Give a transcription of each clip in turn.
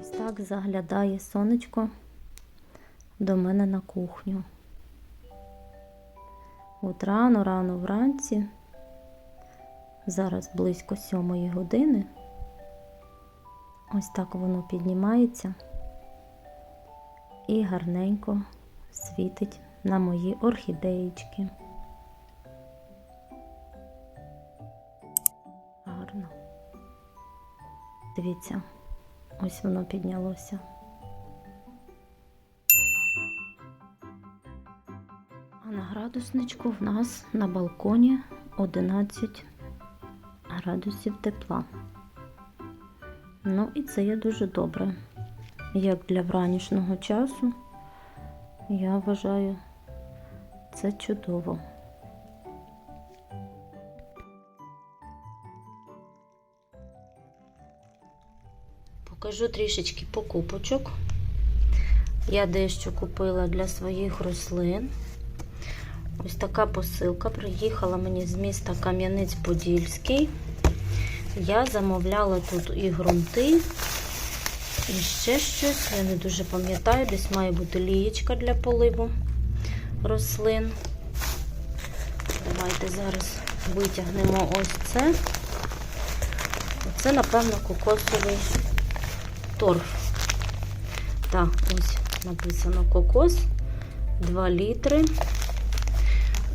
Ось так заглядає сонечко до мене на кухню. От рано, рано вранці, зараз близько сьомої години. Ось так воно піднімається і гарненько світить на мої орхідеєчки. Дивіться, ось воно піднялося. А на градусничку в нас на балконі 11 градусів тепла. Ну і це є дуже добре. Як для вранішнього часу, я вважаю, це чудово. Покажу трішечки покупочок. Я дещо купила для своїх рослин. Ось така посилка приїхала мені з міста Кам'янець-Подільський. Я замовляла тут і ґрунти, і ще щось. Я не дуже пам'ятаю, десь має бути лієчка для поливу рослин. Давайте зараз витягнемо ось це. Це, напевно, кокосовий торф. Так, ось написано кокос 2 літри.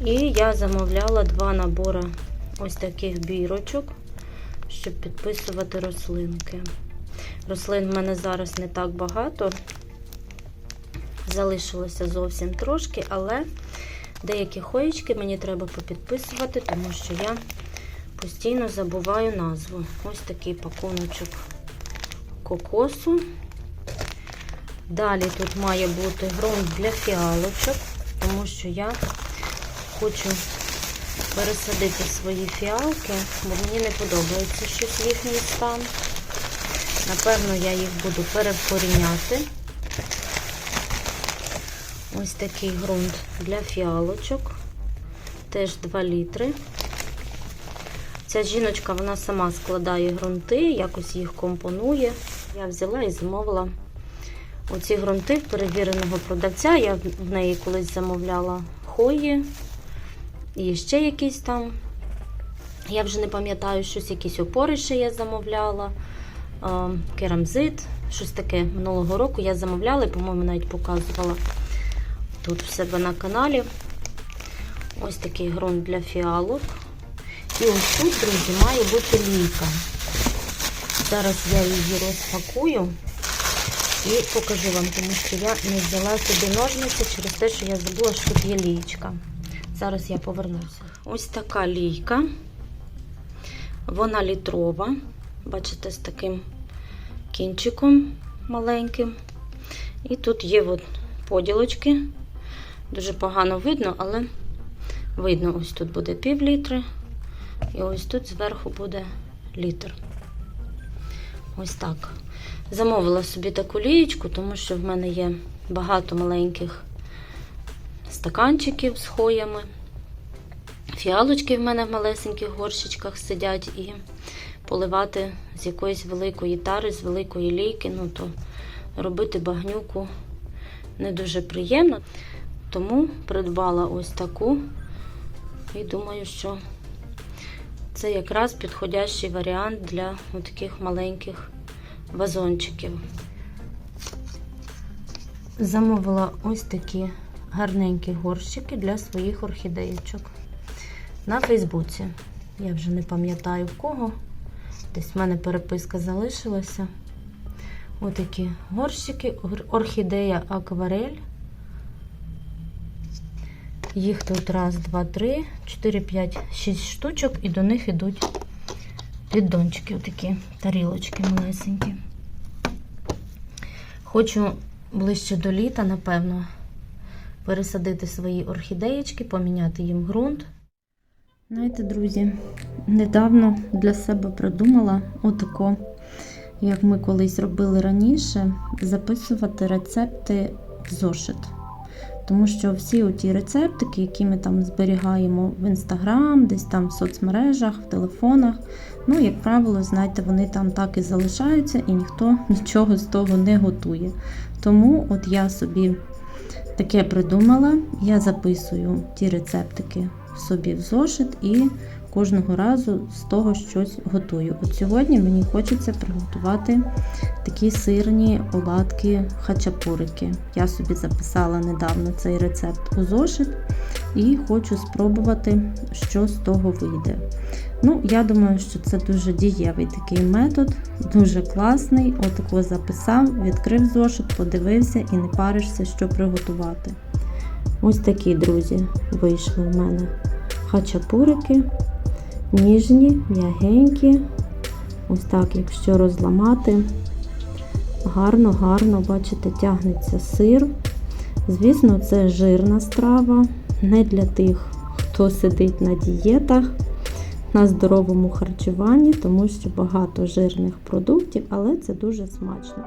І я замовляла два набори ось таких бірочок, щоб підписувати рослинки. Рослин в мене зараз не так багато. Залишилося зовсім трошки, але деякі хоєчки мені треба попідписувати, тому що я постійно забуваю назву. Ось такий пакуночок кокосу. Далі тут має бути ґрунт для фіалочок, тому що я хочу пересадити свої фіалки, бо мені не подобається щось їхній стан. Напевно, я їх буду перевкоріняти. Ось такий ґрунт для фіалочок. Теж 2 літри. Ця жіночка вона сама складає ґрунти, якось їх компонує. Я взяла і замовила оці ґрунти перевіреного продавця. Я в неї колись замовляла хої і ще якісь там. Я вже не пам'ятаю, щось якісь опори ще я замовляла. Керамзит, щось таке минулого року я замовляла по-моєму, навіть показувала тут в себе на каналі. Ось такий ґрунт для фіалок. І ось тут, друзі, має бути лійка. Зараз я її розпакую і покажу вам, тому що я не взяла собі ножниці через те, що я забула, що тут є лієчка. Зараз я повернуся. Ось така лійка. Вона літрова. Бачите, з таким кінчиком маленьким. І тут є от поділочки. Дуже погано видно, але видно, ось тут буде пів літри. І ось тут зверху буде літр. Ось так. Замовила собі таку лієчку, тому що в мене є багато маленьких стаканчиків з хоями. Фіалочки в мене в малесеньких горщичках сидять і поливати з якоїсь великої тари, з великої лійки, ну то робити багнюку не дуже приємно. Тому придбала ось таку і думаю, що це якраз підходящий варіант для таких маленьких вазончиків. Замовила ось такі гарненькі горщики для своїх орхідеєчок. На Фейсбуці. Я вже не пам'ятаю в кого. Десь в мене переписка залишилася. Отакі горщики, орхідея акварель. Їх тут раз, два, три, чотири, п'ять, шість штучок, і до них йдуть піддончики, отакі тарілочки малесенькі. Хочу ближче до літа, напевно, пересадити свої орхідеєчки, поміняти їм ґрунт. Знаєте, друзі, недавно для себе придумала отако, як ми колись робили раніше, записувати рецепти в зошит. Тому що всі ті рецептики, які ми там зберігаємо в інстаграм, десь там в соцмережах, в телефонах, ну, як правило, знаєте, вони там так і залишаються, і ніхто нічого з того не готує. Тому от я собі таке придумала, я записую ті рецептики собі в зошит і кожного разу з того щось готую. От сьогодні мені хочеться приготувати такі сирні оладки хачапурики. Я собі записала недавно цей рецепт у зошит і хочу спробувати, що з того вийде. Ну, я думаю, що це дуже дієвий такий метод, дуже класний. Отако записав, відкрив зошит, подивився і не паришся, що приготувати. Ось такі, друзі, вийшли в мене хачапурики. Ніжні, м'ягенькі. Ось так, якщо розламати, гарно, гарно, бачите, тягнеться сир. Звісно, це жирна страва, не для тих, хто сидить на дієтах, на здоровому харчуванні, тому що багато жирних продуктів, але це дуже смачно.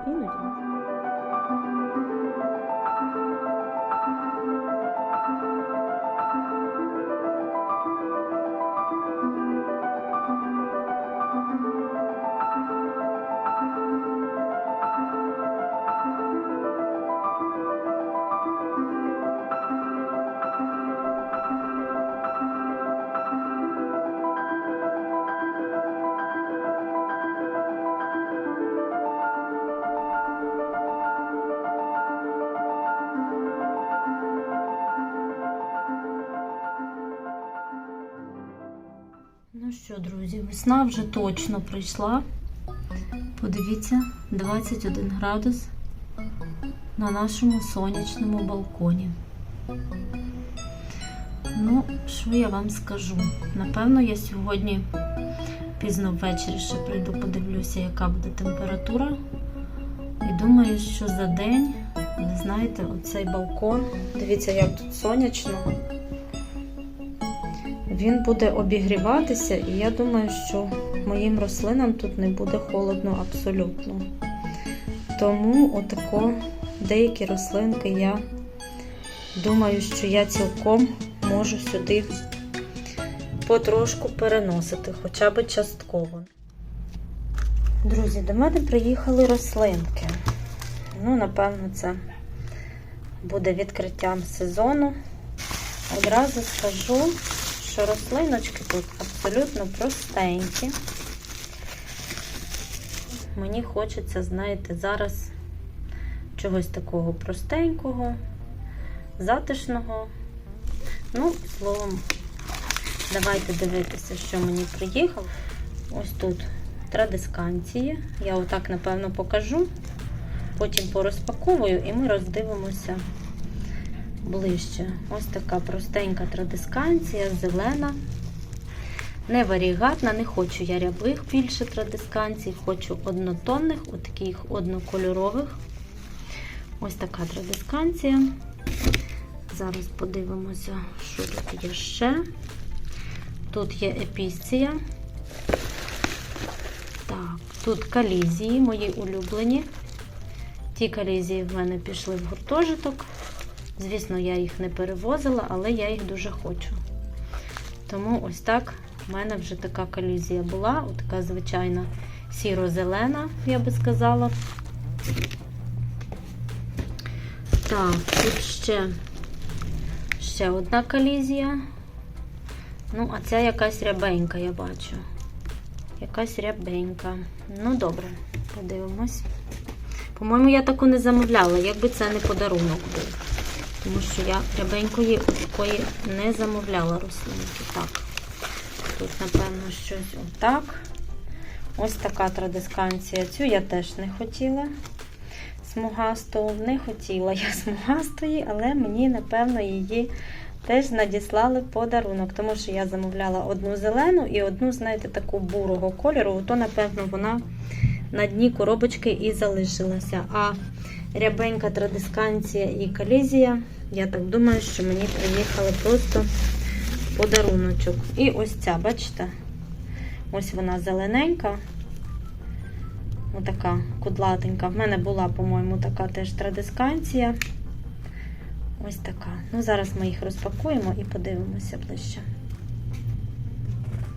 Друзі, весна вже точно прийшла. Подивіться, 21 градус на нашому сонячному балконі. Ну, що я вам скажу? Напевно, я сьогодні пізно ввечері ще прийду, подивлюся, яка буде температура. І думаю, що за день, ви знаєте, оцей балкон. Дивіться, як тут сонячно він буде обігріватися, і я думаю, що моїм рослинам тут не буде холодно абсолютно. Тому отако деякі рослинки я думаю, що я цілком можу сюди потрошку переносити, хоча б частково. Друзі, до мене приїхали рослинки. Ну, напевно, це буде відкриттям сезону. Одразу скажу, що рослиночки тут абсолютно простенькі. Мені хочеться, знаєте, зараз чогось такого простенького, затишного. Ну, словом, давайте дивитися, що мені приїхало. Ось тут традисканції. Я отак, напевно, покажу, потім порозпаковую і ми роздивимося ближче. Ось така простенька традисканція, зелена. Не варігатна, не хочу я рябих більше традисканцій, хочу однотонних, отаких однокольорових. Ось така традисканція. Зараз подивимося, що тут є ще. Тут є епісція. Так, тут калізії, мої улюблені. Ті калізії в мене пішли в гуртожиток. Звісно, я їх не перевозила, але я їх дуже хочу. Тому ось так в мене вже така колізія була, ось така звичайна сіро-зелена, я би сказала. Так, тут ще, ще одна колізія. Ну, а ця якась рябенька, я бачу. Якась рябенька. Ну, добре, подивимось. По-моєму, я таку не замовляла, якби це не подарунок був. Тому що я рябенької такої не замовляла рослинки. Так, тут, напевно, щось отак. Ось така традисканція. Цю я теж не хотіла. Смугасту не хотіла я смугастої, але мені, напевно, її теж надіслали подарунок, тому що я замовляла одну зелену і одну, знаєте, таку бурого кольору, то, напевно, вона на дні коробочки і залишилася. А рябенька традисканція і колізія, я так думаю, що мені приїхали просто подаруночок. І ось ця, бачите? Ось вона зелененька. Отака кудлатенька. В мене була, по-моєму, така теж традисканція. Ось така. Ну, зараз ми їх розпакуємо і подивимося ближче.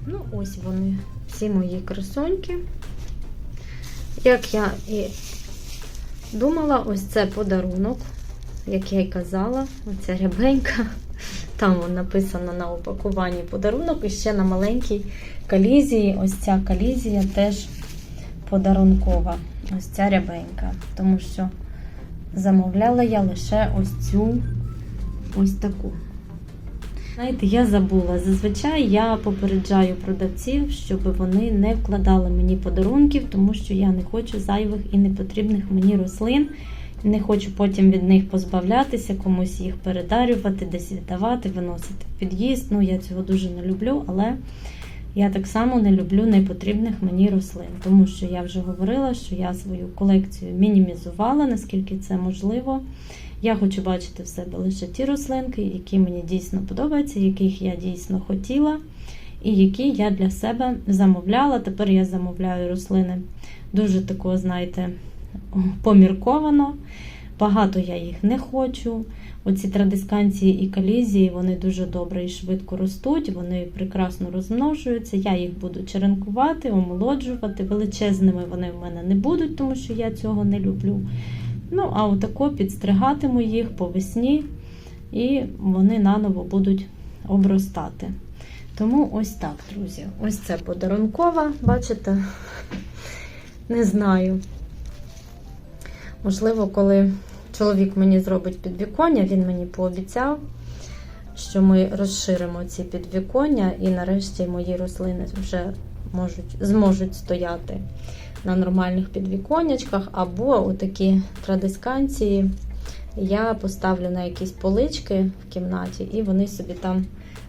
Ну, ось вони, всі мої красуньки. Як я і думала, ось це подарунок, як я й казала, оця рябенька. Там написано на упакуванні подарунок. І ще на маленькій колізії. Ось ця колізія теж подарункова. Ось ця рябенька. Тому що замовляла я лише ось цю ось таку. Знаєте, я забула. Зазвичай я попереджаю продавців, щоб вони не вкладали мені подарунків, тому що я не хочу зайвих і непотрібних мені рослин. Не хочу потім від них позбавлятися, комусь їх передарювати, десь віддавати, виносити в під'їзд. Ну, я цього дуже не люблю, але я так само не люблю непотрібних мені рослин, тому що я вже говорила, що я свою колекцію мінімізувала, наскільки це можливо. Я хочу бачити в себе лише ті рослинки, які мені дійсно подобаються, яких я дійсно хотіла, і які я для себе замовляла. Тепер я замовляю рослини дуже такого, знаєте, помірковано. Багато я їх не хочу. Оці традисканції і калізії, вони дуже добре і швидко ростуть, вони прекрасно розмножуються. Я їх буду черенкувати, омолоджувати. Величезними вони в мене не будуть, тому що я цього не люблю. Ну, а отако підстригатиму їх по весні, і вони наново будуть обростати. Тому ось так, друзі. Ось це подарункова, бачите? Не знаю. Можливо, коли чоловік мені зробить підвіконня, він мені пообіцяв, що ми розширимо ці підвіконня, і нарешті мої рослини вже можуть, зможуть стояти на нормальних підвіконнячках, або отакі традисканції я поставлю на якісь полички в кімнаті, і вони собі там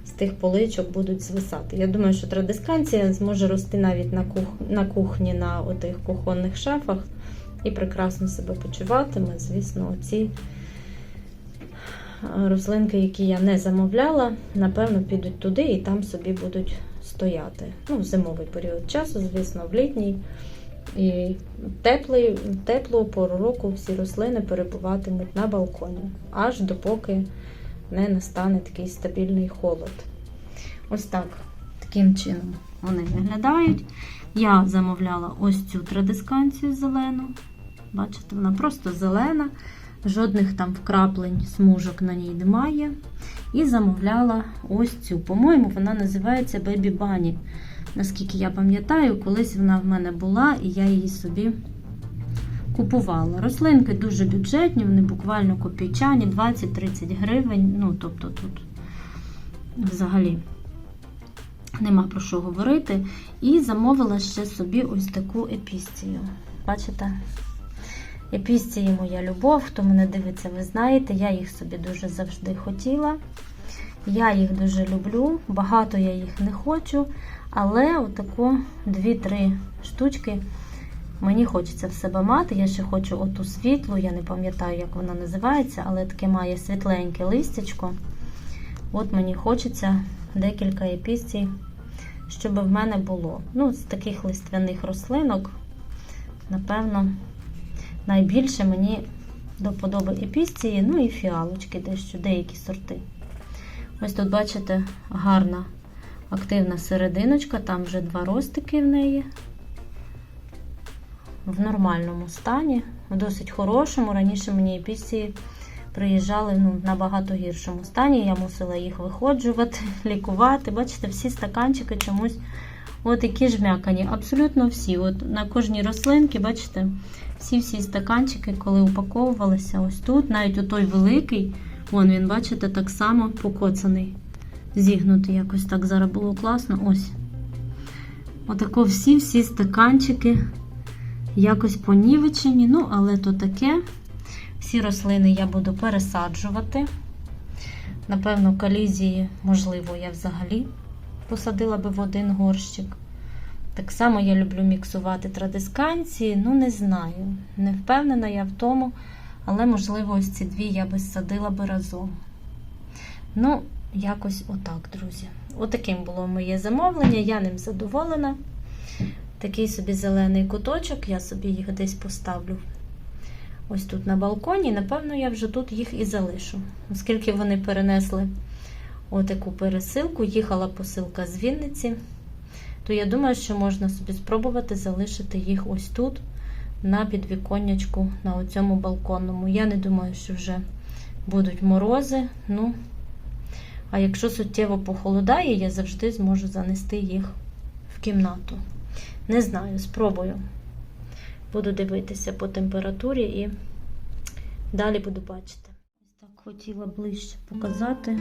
з тих поличок будуть звисати. Я думаю, що традисканція зможе рости навіть на кухні, на отих кухонних шафах, і прекрасно себе почуватиме. Звісно, оці рослинки, які я не замовляла, напевно, підуть туди і там собі будуть стояти. Ну, в зимовий період часу, звісно, в літній. І теплий, теплу пору року всі рослини перебуватимуть на балконі, аж допоки не настане такий стабільний холод. Ось так, таким чином вони виглядають. Я замовляла ось цю традисканцію зелену. Бачите, вона просто зелена, жодних там вкраплень, смужок на ній немає. І замовляла ось цю. По-моєму, вона називається Baby Bunny. Наскільки я пам'ятаю, колись вона в мене була, і я її собі купувала. Рослинки дуже бюджетні, вони буквально копійчані, 20-30 гривень. Ну, тобто тут взагалі нема про що говорити. І замовила ще собі ось таку епістію. Бачите? Епістії моя любов, хто мене дивиться, ви знаєте, я їх собі дуже завжди хотіла. Я їх дуже люблю, багато я їх не хочу, але отако 2-3 штучки мені хочеться в себе мати. Я ще хочу оту світлу, я не пам'ятаю, як вона називається, але таке має світленьке листячко. От мені хочеться декілька епістій, щоб в мене було. Ну, з таких листвяних рослинок, напевно, найбільше мені до подоби епістії, ну і фіалочки, дещо, деякі сорти. Ось тут, бачите, гарна активна серединочка, там вже два ростики в неї. В нормальному стані, в досить хорошому. Раніше мені епісії приїжджали ну, в набагато гіршому стані. Я мусила їх виходжувати, лікувати. Бачите, всі стаканчики чомусь от які жмякані. Абсолютно всі. От На кожній рослинці, бачите, всі-всі стаканчики, коли упаковувалися, ось тут, навіть у той великий. Вон він, бачите, так само покоцаний. Зігнутий якось так зараз було класно. Ось. Отако всі-всі стаканчики якось понівечені. Ну, але то таке. Всі рослини я буду пересаджувати. Напевно, колізії, можливо, я взагалі посадила би в один горщик. Так само я люблю міксувати традисканції. Ну, не знаю. Не впевнена я в тому. Але, можливо, ось ці дві я би садила би разом. Ну, якось отак, друзі. Отаким було моє замовлення, я ним задоволена. Такий собі зелений куточок, я собі їх десь поставлю ось тут на балконі. Напевно, я вже тут їх і залишу, оскільки вони перенесли отаку пересилку, їхала посилка з Вінниці, то я думаю, що можна собі спробувати залишити їх ось тут, на підвіконнячку, на оцьому балконному. Я не думаю, що вже будуть морози. Ну, а якщо суттєво похолодає, я завжди зможу занести їх в кімнату. Не знаю, спробую. Буду дивитися по температурі і далі буду бачити. Хотіла ближче показати.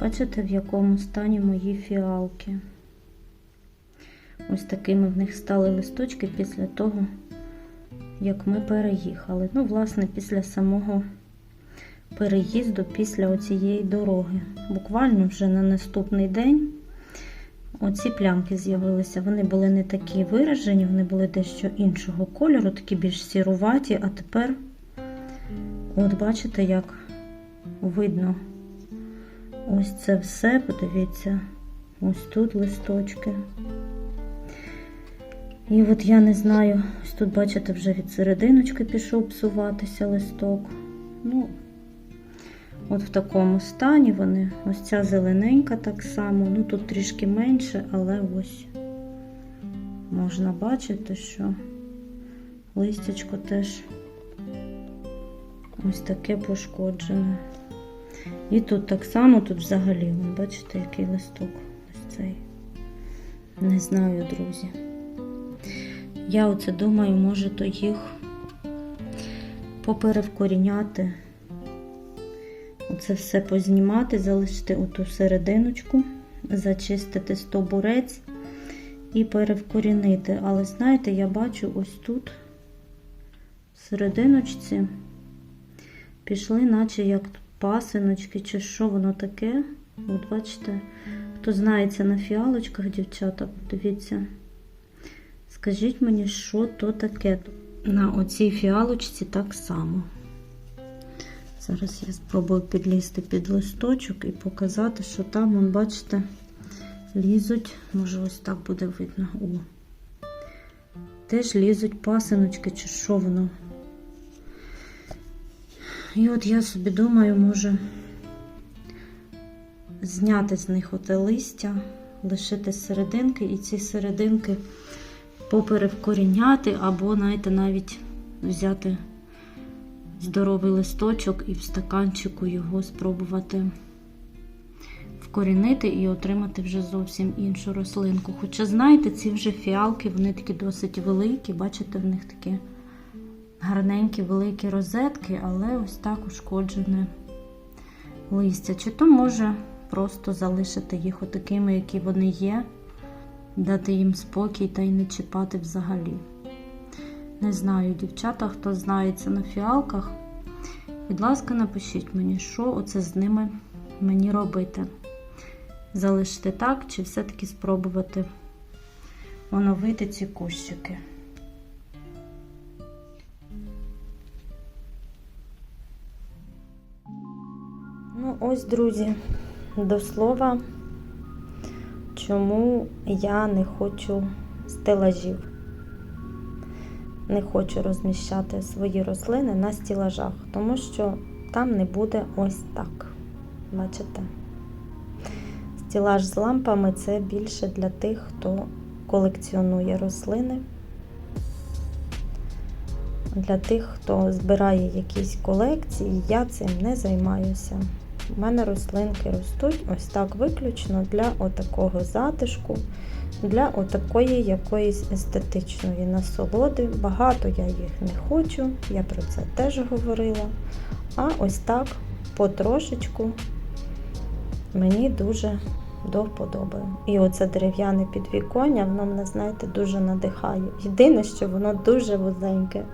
Бачите, в якому стані мої фіалки. Ось такими в них стали листочки після того, як ми переїхали. Ну, власне, після самого переїзду, після оцієї дороги. Буквально вже на наступний день оці плямки з'явилися. Вони були не такі виражені, вони були дещо іншого кольору, такі більш сіруваті, а тепер, от бачите, як видно ось це все, подивіться, ось тут листочки. І от я не знаю, ось тут, бачите, вже від серединочки пішов псуватися листок. Ну, от в такому стані вони. Ось ця зелененька так само. Ну тут трішки менше, але ось можна бачити, що листячко теж ось таке пошкоджене. І тут так само, тут взагалі, бачите, який листок ось цей. Не знаю, друзі. Я оце думаю, може то їх поперевкоріняти. Оце все познімати, залишити оту серединочку, зачистити стобурець і перевкорінити. Але знаєте, я бачу ось тут, в серединочці, пішли, наче як пасиночки, чи що воно таке. От бачите, хто знається на фіалочках, дівчата, дивіться. Скажіть мені, що то таке? На оцій фіалочці так само. Зараз я спробую підлізти під листочок і показати, що там, вон, бачите, лізуть, може ось так буде видно. О. Теж лізуть пасиночки, чи що воно. І от я собі думаю, може зняти з них оте листя, лишити серединки і ці серединки поперевкоріняти, або, знаєте, навіть взяти здоровий листочок і в стаканчику його спробувати вкорінити і отримати вже зовсім іншу рослинку. Хоча, знаєте, ці вже фіалки, вони такі досить великі, бачите, в них такі гарненькі великі розетки, але ось так ушкоджене листя. Чи то може просто залишити їх отакими, які вони є, дати їм спокій та й не чіпати взагалі. Не знаю, дівчата, хто знається на фіалках, будь ласка, напишіть мені, що оце з ними мені робити. Залишити так, чи все-таки спробувати оновити ці кущики. Ось, друзі, до слова, чому я не хочу стелажів. Не хочу розміщати свої рослини на стілажах, тому що там не буде ось так. Бачите? Стілаж з лампами це більше для тих, хто колекціонує рослини. Для тих, хто збирає якісь колекції, я цим не займаюся. У мене рослинки ростуть ось так виключно для отакого затишку, для отакої якоїсь естетичної насолоди. Багато я їх не хочу, я про це теж говорила. А ось так потрошечку мені дуже до вподоби. І оце дерев'яне підвіконня, воно мене, знаєте, дуже надихає. Єдине, що воно дуже вузеньке.